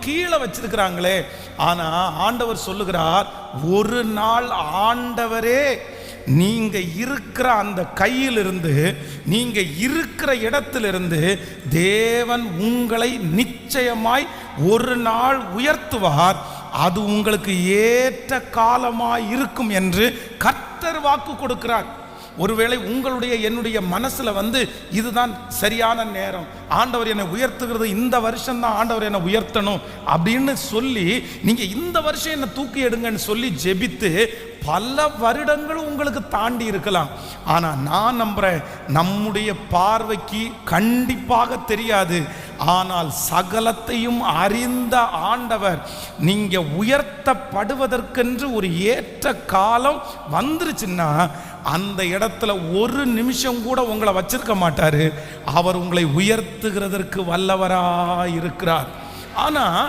கீழே வச்சிருக்கிறாங்களே. ஆனா ஆண்டவர் சொல்லுகிறார் ஒரு நாள் ஆண்டவரே நீங்க இருக்கிற அந்த கையிலிருந்து நீங்க இருக்கிற இடத்திலிருந்து தேவன் உங்களை நிச்சயமாய் ஒரு நாள் உயர்த்துவார். அது உங்களுக்கு ஏற்ற காலமாய் இருக்கும் என்று கர்த்தர் வாக்கு கொடுக்கிறார். ஒருவேளை உங்களுடைய என்னுடைய மனசுல வந்து இதுதான் சரியான நேரம். ஆண்டவர் என்னை உயர்த்துகிறது இந்த வருஷம் தான் ஆண்டவர் என்னை உயர்த்தணும் அப்படின்னு சொல்லி நீங்க இந்த வருஷம் என்னை தூக்கி எடுங்கன்னு சொல்லி ஜெபித்து பல வருடங்களும் உங்களுக்கு தாண்டி இருக்கலாம். ஆனா நான் நம்புறேன் நம்முடைய பார்வைக்கு கண்டிப்பாக தெரியாது. ஆனால் சகலத்தையும் அறிந்த ஆண்டவர் நீங்க உயர்த்தப்படுவதற்கென்று ஒரு ஏற்ற காலம் வந்துருச்சுன்னா அந்த இடத்துல ஒரு நிமிஷம் கூட உங்களை வச்சிருக்க மாட்டாரு. அவர் உங்களை உயர்த்துகிறதற்கு வல்லவராக இருக்கிறார் ஆனா